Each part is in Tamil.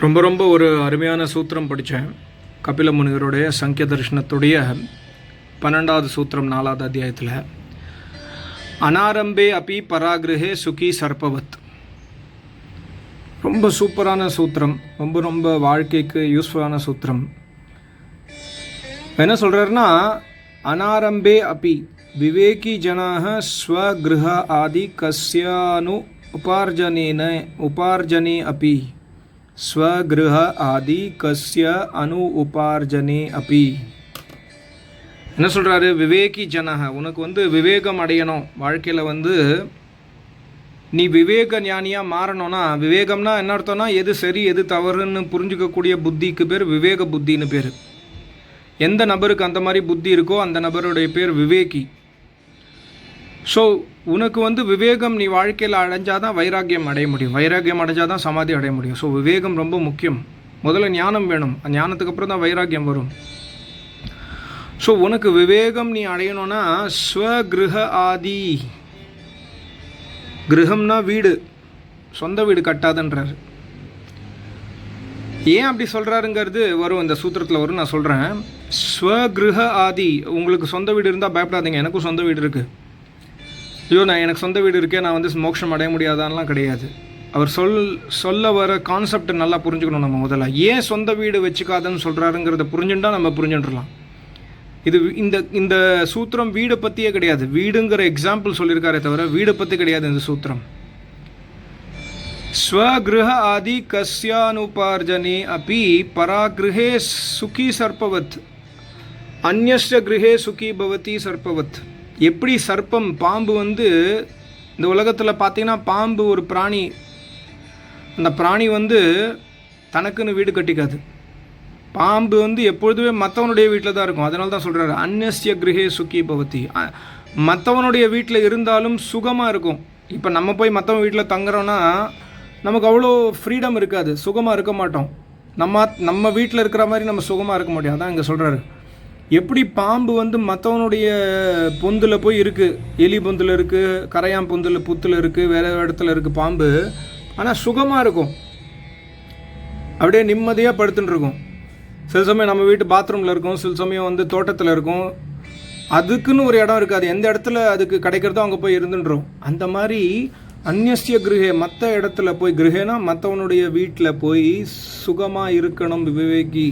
ரொம்ப ரொம்ப ஒரு அருமையான சூத்திரம் படித்தேன். கபில முனிவருடைய சங்கிய தரிசனத்துடைய பன்னெண்டாவது சூத்திரம் நாலாவது அத்தியாயத்தில். அனாரம்பே அப்பி பராகிரகே சுகி சர்பவத் ரொம்ப சூப்பரான சூத்திரம். ரொம்ப ரொம்ப வாழ்க்கைக்கு யூஸ்ஃபுல்லான சூத்திரம். என்ன சொல்கிறாருன்னா அனாரம்பே அப்பி விவேகி ஜனாக ஸ்வகிருஹ ஆதி கஸ்யானு உபார்ஜனேன உபார்ஜனே அப்பி ஸ்வகிருஹ ஆதி கஸ்ய அனு உபார்ஜனே அப்பி என்ன சொல்கிறாரு விவேகி ஜனக உனக்கு வந்து விவேகம் அடையணும். வாழ்க்கையில் வந்து நீ விவேக ஞானியாக மாறணும்னா விவேகம்னா என்ன அர்த்தம்னா எது சரி எது தவறுன்னு புரிஞ்சுக்கக்கூடிய புத்திக்கு பேர் விவேக புத்தின்னு பேர். எந்த நபருக்கு அந்த மாதிரி புத்தி இருக்கோ அந்த நபருடைய பேர் விவேகி. ஸோ உனக்கு வந்து விவேகம் நீ வாழ்க்கையில் அடைஞ்சாதான் வைராக்கியம் அடைய முடியும். வைராக்கியம் அடைஞ்சாதான் சமாதி அடைய முடியும். ஸோ விவேகம் ரொம்ப முக்கியம். முதல்ல ஞானம் வேணும். அந்த ஞானத்துக்கு அப்புறம் தான் வைராக்கியம் வரும். ஸோ உனக்கு விவேகம் நீ அடையணும்னா ஸ்வகிருஹ ஆதி. கிரகம்னா வீடு. சொந்த வீடு கட்டாதன்றார். ஏன் அப்படி சொல்கிறாருங்கிறது வரும். இந்த சூத்திரத்தில் வரும். நான் சொல்கிறேன் ஸ்வகிருஹ ஆதி. உங்களுக்கு சொந்த வீடு இருந்தால் பயப்படாதீங்க. எனக்கும் சொந்த வீடு இருக்குது ஐயோ நான் எனக்கு சொந்த வீடு இருக்கே நான் வந்து மோட்சம் அடைய முடியாதான்லாம் கிடையாது. அவர் சொல் சொல்ல வர கான்செப்ட் நல்லா புரிஞ்சுக்கணும் நம்ம முதல்ல. ஏன் சொந்த வீடு வச்சுக்காதன்னு சொல்கிறாருங்கிறத புரிஞ்சுட்டா நம்ம புரிஞ்சுட்டுலாம் இது இந்த இந்த சூத்திரம் வீடை பற்றியே கிடையாது. வீடுங்கிற எக்ஸாம்பிள் சொல்லியிருக்காரே தவிர வீடை பற்றி கிடையாது இந்த சூத்திரம். ஸ்வகிருஹ ஆதி கஸ்யானுபார்ஜனே அப்பி பராகிருஹே சுகி சர்ப்பவத். அந்நிய கிரகே சுகி பவதி சர்ப்பவத். எப்படி சர்ப்பம் பாம்பு வந்து இந்த உலகத்தில் பார்த்தீங்கன்னா பாம்பு ஒரு பிராணி. அந்த பிராணி வந்து தனக்குன்னு வீடு கட்டிக்காது. பாம்பு வந்து எப்பொழுதுமே மற்றவனுடைய வீட்டில் தான் இருக்கும். அதனால தான் சொல்கிறாரு அந்நிய கிரகே சுக்கி பவதி. மற்றவனுடைய வீட்டில் இருந்தாலும் சுகமாக இருக்கும். இப்போ நம்ம போய் மற்றவன் வீட்டில் தங்குறோன்னா நமக்கு அவ்வளோ ஃப்ரீடம் இருக்காது. சுகமாக இருக்க மாட்டோம். நம்ம நம்ம வீட்டில் இருக்கிற மாதிரி நம்ம சுகமாக இருக்க முடியும் அதான் இங்கே சொல்கிறாரு எப்படி பாம்பு வந்து மற்றவனுடைய பொந்தில் போய் இருக்குது எலி பொந்தில் இருக்குது கரையான் பொந்தில் புத்தில் இருக்குது வேறு இடத்துல இருக்குது பாம்பு. ஆனால் சுகமாக இருக்கும். அப்படியே நிம்மதியாக படுத்துட்டு இருக்கும். சில சமயம் நம்ம வீட்டு பாத்ரூமில் இருக்கும் சில சமயம் வந்து தோட்டத்தில் இருக்கும். அதுக்குன்னு ஒரு இடம் இருக்காது. எந்த இடத்துல அதுக்கு கிடைக்கிறதோ அங்கே போய் இருந்துன்றோம். அந்த மாதிரி அந்நிய கிரகே மற்ற இடத்துல போய் கிரகேனா மற்றவனுடைய வீட்டில் போய் சுகமாக இருக்கணும் விவேகி.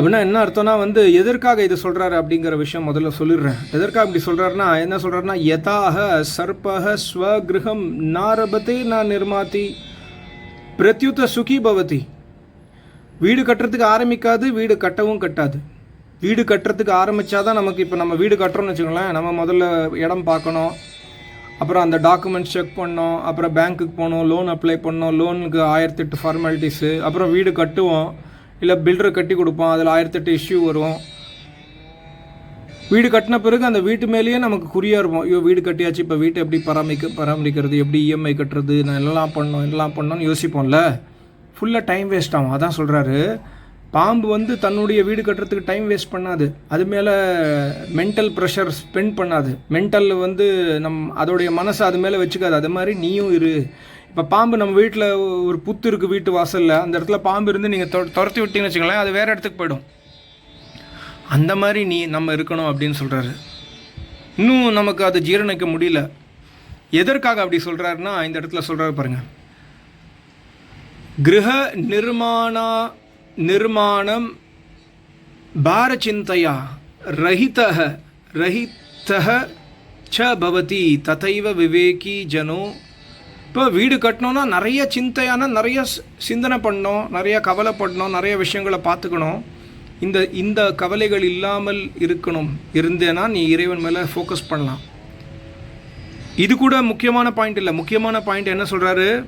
அப்படின்னா என்ன அர்த்தம்னா வந்து எதற்காக இது சொல்கிறாரு அப்படிங்கிற விஷயம் முதல்ல சொல்லிடுறேன். எதற்காக இப்படி சொல்கிறாருன்னா என்ன சொல்கிறாருன்னா யதாக சர்பக ஸ்வகிருகம் நாரபத்தை நான் நிர்மாத்தி பிரத்யுத்த சுகி பவதி. வீடு கட்டுறதுக்கு ஆரம்பிக்காது வீடு கட்டவும் கட்டாது. வீடு கட்டுறதுக்கு ஆரம்பித்தாதான் நமக்கு இப்போ நம்ம வீடு கட்டுறோம்னு வச்சுக்கோங்களேன் நம்ம முதல்ல இடம் பார்க்கணும். அப்புறம் அந்த டாக்குமெண்ட்ஸ் செக் பண்ணோம் அப்புறம் பேங்க்குக்கு போகணும் லோன் அப்ளை பண்ணோம் லோனுக்கு ஆயிரத்தெட்டு ஃபார்மாலிட்டிஸு அப்புறம் வீடு கட்டுவோம். இல்லை பில்டரை கட்டி கொடுப்போம் அதில் ஆயிரத்தெட்டு இஷ்யூ வரும். வீடு கட்டின பிறகு அந்த வீட்டு மேலேயே நமக்கு குறியாக இருப்போம் ஐயோ வீடு கட்டியாச்சு இப்போ வீட்டை எப்படி பராமரிக்க பராமரிக்கிறது எப்படி இஎம்ஐ கட்டுறது நான் எல்லாம் பண்ணோம் எல்லாம் பண்ணோன்னு யோசிப்போம்ல. ஃபுல்லாக டைம் வேஸ்ட் ஆகும். அதான் சொல்கிறாரு பாம்பு வந்து தன்னுடைய வீடு கட்டுறதுக்கு டைம் வேஸ்ட் பண்ணாது. அது மேலே மென்டல் ப்ரெஷர் ஸ்பெண்ட் பண்ணாது. மென்டல் வந்து நம் அதோடைய மனசை அது மேலே வச்சுக்காது. அது மாதிரி நீயும் இரு. இப்போ பாம்பு நம்ம வீட்டில் ஒரு புத்து இருக்குது வீட்டு வாசலில். அந்த இடத்துல பாம்பு இருந்து நீங்கள் தொ துரத்தி விட்டீங்கன்னு வச்சுக்கோங்களேன் அது வேறு இடத்துக்கு போயிடும். அந்த மாதிரி நீ நம்ம இருக்கணும் அப்படின்னு சொல்கிறாரு இன்னும் நமக்கு அதை ஜீரணிக்க முடியல. எதற்காக அப்படி சொல்கிறாருன்னா இந்த இடத்துல சொல்கிறாரு பாருங்கள் கிரக நிர்மாணா நிர்மாணம் பாரச்சிந்தையா ரஹிதः ரஹித்தः ச பவதி ததைவ விவேகி ஜனோ. இப்போ வீடு கட்டணும்னா நிறைய சிந்தையான நிறைய சிந்தனை பண்ணோம் நிறைய கவலைப்படணும் நிறைய விஷயங்களை பார்த்துக்கணும். இந்த இந்த கவலைகள் இல்லாமல் இருக்கணும். இருந்தேன்னா நீ இறைவன் மேலே ஃபோக்கஸ் பண்ணலாம். இது கூட முக்கியமான பாயிண்ட் இல்லை. முக்கியமான பாயிண்ட் என்ன சொல்கிறாரு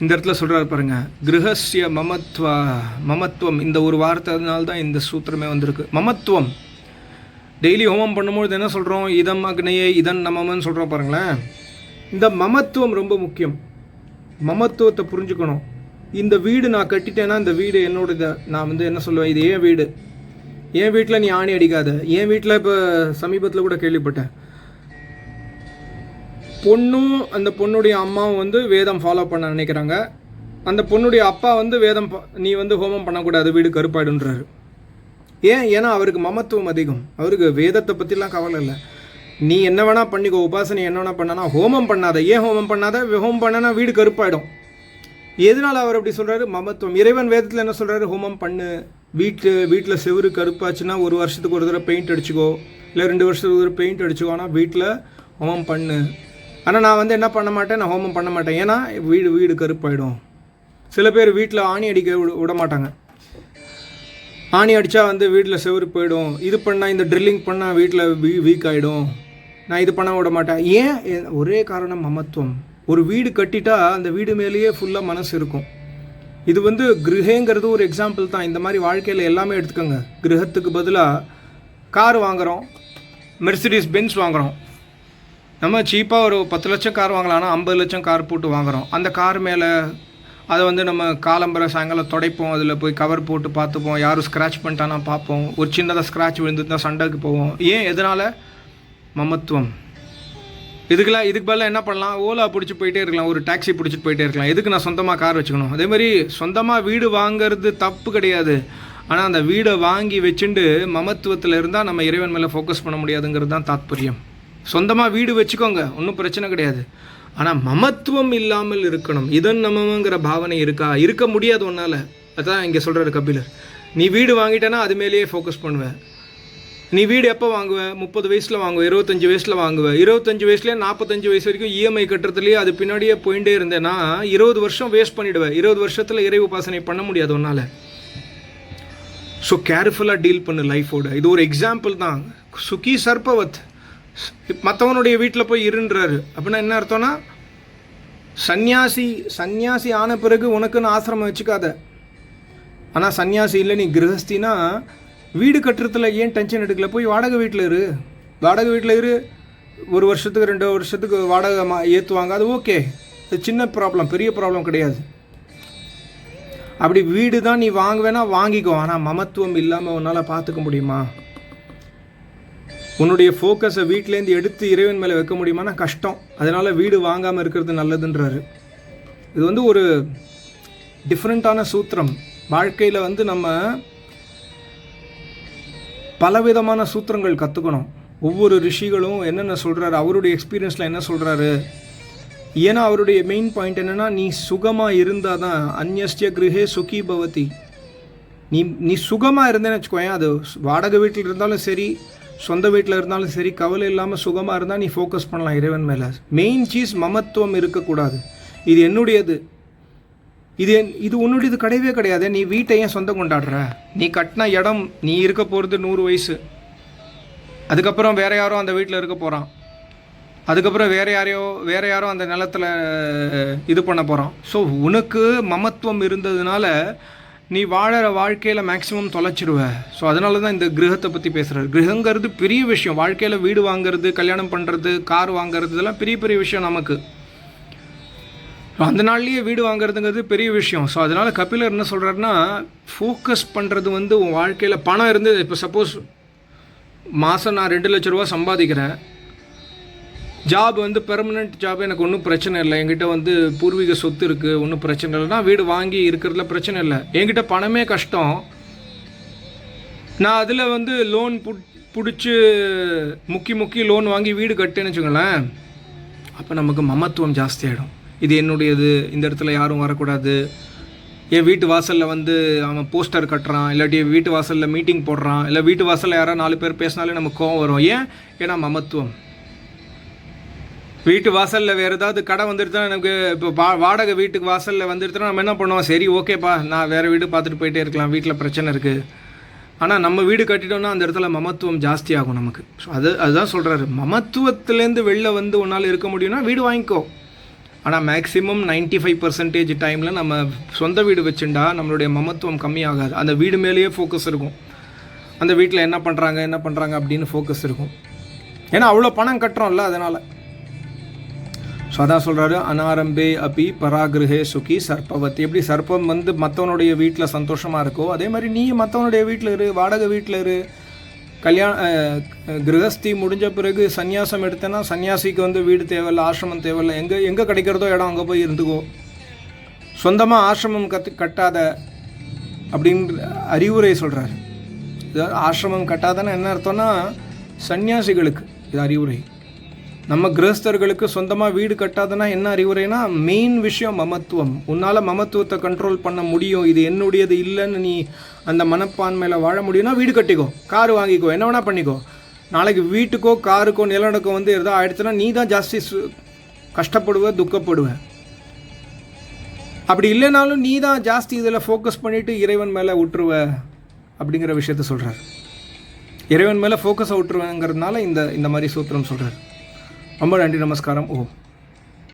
இந்த இடத்துல சொல்கிறாரு பாருங்கள் கிரகஸ்ய மமத்வா மமத்துவம். இந்த ஒரு வார்த்தைனால தான் இந்த சூத்திரமே வந்திருக்கு. மமத்துவம். டெய்லி ஹோமம் பண்ணும்பொழுது என்ன சொல்கிறோம் இதம் அக்னையே இதன் நமம்னு சொல்கிறோம் பாருங்களேன். இந்த மமத்துவம் ரொம்ப முக்கியம். மமத்துவத்தை புரிஞ்சுக்கணும். இந்த வீடு நான் கட்டிட்டேன்னா இந்த வீடு என்னோடது. நான் வந்து என்ன சொல்லுவேன்? இது ஏன் வீடு. என் வீட்டில் நீ ஆணி அடிக்காத. என் வீட்டில் இப்போ சமீபத்தில் கூட கேள்விப்பட்டேன். பொண்ணும் அந்த பொண்ணுடைய அம்மாவும் வந்து வேதம் ஃபாலோ பண்ண நினைக்கிறாங்க. அந்த பொண்ணுடைய அப்பா வந்து வேதம் ப- நீ வந்து ஹோமம் பண்ணக்கூடாது வீடு கருப்பாயிடுன்றாரு ஏன்? ஏன்னா அவருக்கு மமத்துவம் அதிகம். அவருக்கு வேதத்தை பற்றிலாம் கவலை இல்லை. நீ என்ன வேணால் பண்ணிக்கோ உபாசனை என்ன வேணால் பண்ணனா ஹோமம் பண்ணாத. ஏன் ஹோமம் பண்ணாத? ஹோமம் பண்ணனா வீடு கருப்பாயிடும். எதனால் அவர் அப்படி சொல்கிறாரு மமத்துவம். இறைவன் வேதத்தில் என்ன சொல்கிறாரு ஹோமம் பண்ணு. வீட்டு வீட்டில் செவுரு கருப்பாச்சுன்னா ஒரு வருஷத்துக்கு ஒரு தடவை பெயிண்ட் அடிச்சுக்கோ. இல்லை ரெண்டு வருஷத்துக்கு ஒரு தடவை பெயிண்ட் அடிச்சுக்கோ. ஆனால் வீட்டில் ஹோமம் பண்ணு. ஆனால் நான் வந்து என்ன பண்ண மாட்டேன்? நான் ஹோமம் பண்ண மாட்டேன். ஏன்னா வீடு வீடு கருப்பாயிடும். சில பேர் வீட்டில் ஆணி அடிக்க விட- விட மாட்டாங்க. ஆணி அடித்தா வந்து வீட்டில் செவுரு போயிடும். இது பண்ணால் இந்த ட்ரில்லிங் பண்ணால் வீட்டில் வீ வீக் ஆகிடும் நான் இது பண்ண விட மாட்டேன். ஏன்? ஒரே காரணம் மமத்துவம். ஒரு வீடு கட்டிட்டா அந்த வீடு மேலேயே ஃபுல்லாக மனசு இருக்கும். இது வந்து கிரகங்கிறது ஒரு எக்ஸாம்பிள் தான். இந்த மாதிரி வாழ்க்கையில் எல்லாமே எடுத்துக்கோங்க. கிரகத்துக்கு பதிலாக கார் வாங்குகிறோம் மெர்சிடிஸ் பென்ஸ் வாங்குகிறோம் நம்ம சீப்பாக ஒரு பத்து லட்சம் கார் வாங்கலாம் ஆனால் ஐம்பது லட்சம் கார் போட்டு வாங்குகிறோம் அந்த கார் மேலே அதை வந்து நம்ம காலம்பரை சாயங்காலம் துடைப்போம். அதில் போய் கவர் போட்டு பார்த்துப்போம். யாரும் ஸ்க்ராட்ச் பண்ணிட்டானா பார்ப்போம். ஒரு சின்னதாக ஸ்க்ராட்ச் விழுந்துருந்தா சண்டைக்கு போவோம். ஏன் எதனால்? மமத்துவம். இதுக்கெல்லாம் இதுக்கு பதிலாக என்ன பண்ணலாம்? ஓலா பிடிச்சி போயிட்டே இருக்கலாம். ஒரு டாக்ஸி பிடிச்சிட்டு போயிட்டே இருக்கலாம். எதுக்கு நான் சொந்தமாக கார் வச்சுக்கணும்? அதேமாதிரி சொந்தமாக வீடு வாங்கிறது தப்பு கிடையாது. ஆனால் அந்த வீடை வாங்கி வச்சுட்டு மமத்துவத்தில் இருந்தால் நம்ம இறைவன் மேலே ஃபோக்கஸ் பண்ண முடியாதுங்கிறது தான் தாத்பரியம். சொந்தமாக வீடு வச்சுக்கோங்க ஒன்றும் பிரச்சனை கிடையாது. ஆனால் மமத்துவம் இல்லாமல் இருக்கணும். இதன் நமங்கிற பாவனை இருக்கா? இருக்க முடியாது ஒன்றால் அதான் இங்கே சொல்கிறாரு கபிலர். நீ வீடு வாங்கிட்டேன்னா அது மேலேயே ஃபோக்கஸ் பண்ணுவேன் நீ வீடு எப்போ வாங்குவ? முப்பது வயசில் வாங்குவ இருபத்தஞ்சி வயசில் வாங்குவ. இருபத்தஞ்சி வயசுலேயே நாற்பத்தஞ்சு வயசு வரைக்கும் இஎம்ஐ கட்டுறதுலேயே அது பின்னாடியே போயிட்டே இருந்தேன்னா இருபது வருஷம் வேஸ்ட் பண்ணிடுவேன் இருபது வருஷத்தில் இறை உபாசனை பண்ண முடியாது ஒன்றால் ஸோ கேர்ஃபுல்லாக டீல் பண்ணு லைஃபோட இது ஒரு எக்ஸாம்பிள் தான். சுகி சர்பவத். மற்றவனுடைய வீட்டில் போய் இருன்றாரு. அப்படின்னா என்ன அர்த்தம்னா சந்நியாசி சந்நியாசி ஆன பிறகு உனக்குன்னு ஆசிரமம் வச்சுக்காத. ஆனால் சன்னியாசி இல்லை நீ கிரகஸ்தினா வீடு கட்டுறதுல ஏன் டென்ஷன் எடுக்கல? போய் வாடகை வீட்டில் இரு. வாடகை வீட்டில் இரு. ஒரு வருஷத்துக்கு ரெண்டு வருஷத்துக்கு வாடகை மா ஏற்றுவாங்க அது ஓகே அது சின்ன ப்ராப்ளம் பெரிய ப்ராப்ளம் கிடையாது. அப்படி வீடு தான் நீ வாங்குவேனா வாங்கிக்கோ. ஆனால் மமத்துவம் இல்லாமல் உன்னால் பார்த்துக்க முடியுமா? உன்னுடைய ஃபோக்கஸை வீட்டிலேருந்து எடுத்து இறைவன் மேலே வைக்க முடியுமானா கஷ்டம். அதனால் வீடு வாங்காமல் இருக்கிறது நல்லதுன்றாரு. இது வந்து ஒரு டிஃப்ரெண்ட்டான சூத்திரம். வாழ்க்கையில் வந்து நம்ம பலவிதமான சூத்திரங்கள் கற்றுக்கணும் ஒவ்வொரு ரிஷிகளும் என்னென்ன சொல்கிறாரு அவருடைய எக்ஸ்பீரியன்ஸில் என்ன சொல்கிறாரு ஏன்னா அவருடைய மெயின் பாயிண்ட் என்னென்னா நீ சுகமாக இருந்தால் தான் அந்நிய கிரகே சுகி பவதி. நீ நீ சுகமாக இருந்தேன்னு வச்சுக்கோயேன் அது வாடகை வீட்டில் இருந்தாலும் சரி சொந்த வீட்டில் இருந்தாலும் சரி கவலை இல்லாமல் சுகமாக இருந்தால் நீ ஃபோக்கஸ் பண்ணலாம் இறைவன் மேலே. மெயின் சீஸ் மமத்துவம் இருக்கக்கூடாது. இது என்னுடையது. இது என்- இது உன்னுடையது கிடையவே கிடையாது. நீ வீட்டை ஏன் சொந்தம் கொண்டாடுற? நீ கட்டின இடம் நீ இருக்க போகிறது நூறு வயசு. அதுக்கப்புறம் வேற யாரோ அந்த வீட்டில் இருக்க போகிறான் அதுக்கப்புறம் வேற யாரையோ வேற யாரோ அந்த நிலத்துல இது பண்ண போகிறான் ஸோ உனக்கு மமத்துவம் இருந்ததுனால நீ வாழற வாழ்க்கையில் மேக்ஸிமம் தொலைச்சிருவ. ஸோ அதனால தான் இந்த கிரகத்தை பற்றி பேசுகிறார் கிரகங்கிறது பெரிய விஷயம். வாழ்க்கையில் வீடு வாங்குறது கல்யாணம் பண்ணுறது கார் வாங்குறது இதெல்லாம் பெரிய பெரிய விஷயம் நமக்கு. ஸோ அந்த நாள்லேயே வீடு வாங்குறதுங்கிறது பெரிய விஷயம். ஸோ அதனால் கபிலர் என்ன சொல்கிறாருன்னா ஃபோக்கஸ் பண்ணுறது வந்து உன் வாழ்க்கையில் பணம் இருந்து இப்போ சப்போஸ் மாதம் நான் ரெண்டு லட்ச ரூபா சம்பாதிக்கிறேன். ஜாப் வந்து பெர்மனெண்ட் ஜாப் எனக்கு ஒன்றும் பிரச்சனை இல்லை. என்கிட்ட வந்து பூர்வீக சொத்து இருக்குது ஒன்றும் பிரச்சனை இல்லைனா வீடு வாங்கி இருக்கிறதுல பிரச்சனை இல்லை. என்கிட்ட பணமே கஷ்டம். நான் அதில் வந்து லோன் புட் பிடிச்சி முக்கி முக்கி லோன் வாங்கி வீடு கட்டேன்னு வச்சுக்கோங்களேன். அப்போ நமக்கு மமத்துவம் ஜாஸ்தியாகிடும் இது என்னுடையது. இந்த இடத்துல யாரும் வரக்கூடாது. என் வீட்டு வாசலில் வந்து அவன் போஸ்டர் கட்டுறான். இல்லாட்டி வீட்டு வாசலில் மீட்டிங் போடுறான். இல்லை வீட்டு வாசலில் யாராவது நாலு பேர் பேசினாலே நமக்கு கோவம் வரும். ஏன்? ஏன்னா மமத்துவம். வீட்டு வாசலில் வேறு ஏதாவது கடை வந்துடுச்சுன்னா நமக்கு இப்போ வா வாடகை வீட்டுக்கு வாசலில் வந்துடுச்சுன்னா நம்ம என்ன பண்ணுவோம்? சரி ஓகேப்பா. நான் வேறு வீடு பார்த்துட்டு போயிட்டே இருக்கலாம். வீட்டில் பிரச்சனை இருக்குது ஆனால் நம்ம வீடு கட்டிட்டோம்னா அந்த இடத்துல மமத்துவம் ஜாஸ்தி ஆகும் நமக்கு. ஸோ அது அதுதான் சொல்கிறாரு மமத்துவத்துலேருந்து வெளில வந்து உன்னால் இருக்க முடியும்னா வீடு வாங்கிக்கோ. ஆனால் மேக்ஸிமம் 95% ஃபைவ் பர்சன்டேஜ் டைமில் நம்ம சொந்த வீடு வச்சுண்டா நம்மளுடைய மமத்துவம் கம்மியாகாது. அந்த வீடு மேலேயே ஃபோக்கஸ் இருக்கும். அந்த வீட்டில் என்ன பண்ணுறாங்க என்ன பண்ணுறாங்க அப்படின்னு ஃபோக்கஸ் இருக்கும். ஏன்னா அவ்வளோ பணம் கட்டுறோம்ல அதனால். ஸோ அதான் சொல்கிறாரு அனாரம்பே அப்பி பராகிருஹே சுகி சர்ப்பவத். எப்படி சர்ப்பம் வந்து மற்றவனுடைய வீட்டில் சந்தோஷமாக இருக்கோ அதே மாதிரி நீ மற்றவனுடைய வீட்டில் இரு வாடகை வீட்டில் இரு. கல்யாண கிரகஸ்தி முடிஞ்ச பிறகு சந்நியாசம் எடுத்தேன்னா சன்னியாசிக்கு வந்து வீடு தேவையில்ல ஆசிரமம் தேவையில்ல எங்கே எங்கே கிடைக்கிறதோ இடம் அங்கே போய் இருந்துக்கோ. சொந்தமாக ஆசிரமம் கத்து கட்டாத அப்படின்ற அறிவுரை சொல்கிறார் இதாவது ஆசிரமம் கட்டாதன்னா என்ன அர்த்தம்னா சன்னியாசிகளுக்கு இது அறிவுரை. நம்ம கிரகஸ்தர்களுக்கு சொந்தமாக வீடு கட்டாதனா என்ன அறிவுரைனா மெயின் விஷயம் மமத்துவம். உன்னால் மமத்துவத்தை கண்ட்ரோல் பண்ண முடியும். இது என்னுடையது இல்லைன்னு நீ அந்த மனப்பான்மையில் வாழ முடியும்னா வீடு கட்டிக்கோ. கார் வாங்கிக்கோ. என்ன வேணால் பண்ணிக்கோ. நாளைக்கு வீட்டுக்கோ காருக்கோ நிலநடுக்கம் வந்து எதாவது ஆயிடுச்சுன்னா நீ தான் ஜாஸ்தி சு- கஷ்டப்படுவ துக்கப்படுவ. அப்படி இல்லைனாலும் நீ தான் ஜாஸ்தி இதில் ஃபோக்கஸ் பண்ணிவிட்டு இறைவன் மேலே விட்டுருவ அப்படிங்கிற விஷயத்த சொல்கிறார் இறைவன் மேலே ஃபோக்கஸை விட்டுருவேங்கிறதுனால இந்த இந்த மாதிரி சூத்திரம் சொல்கிறார் അമ്പഴാണ്ടി നമസ്കാരം. ഓ.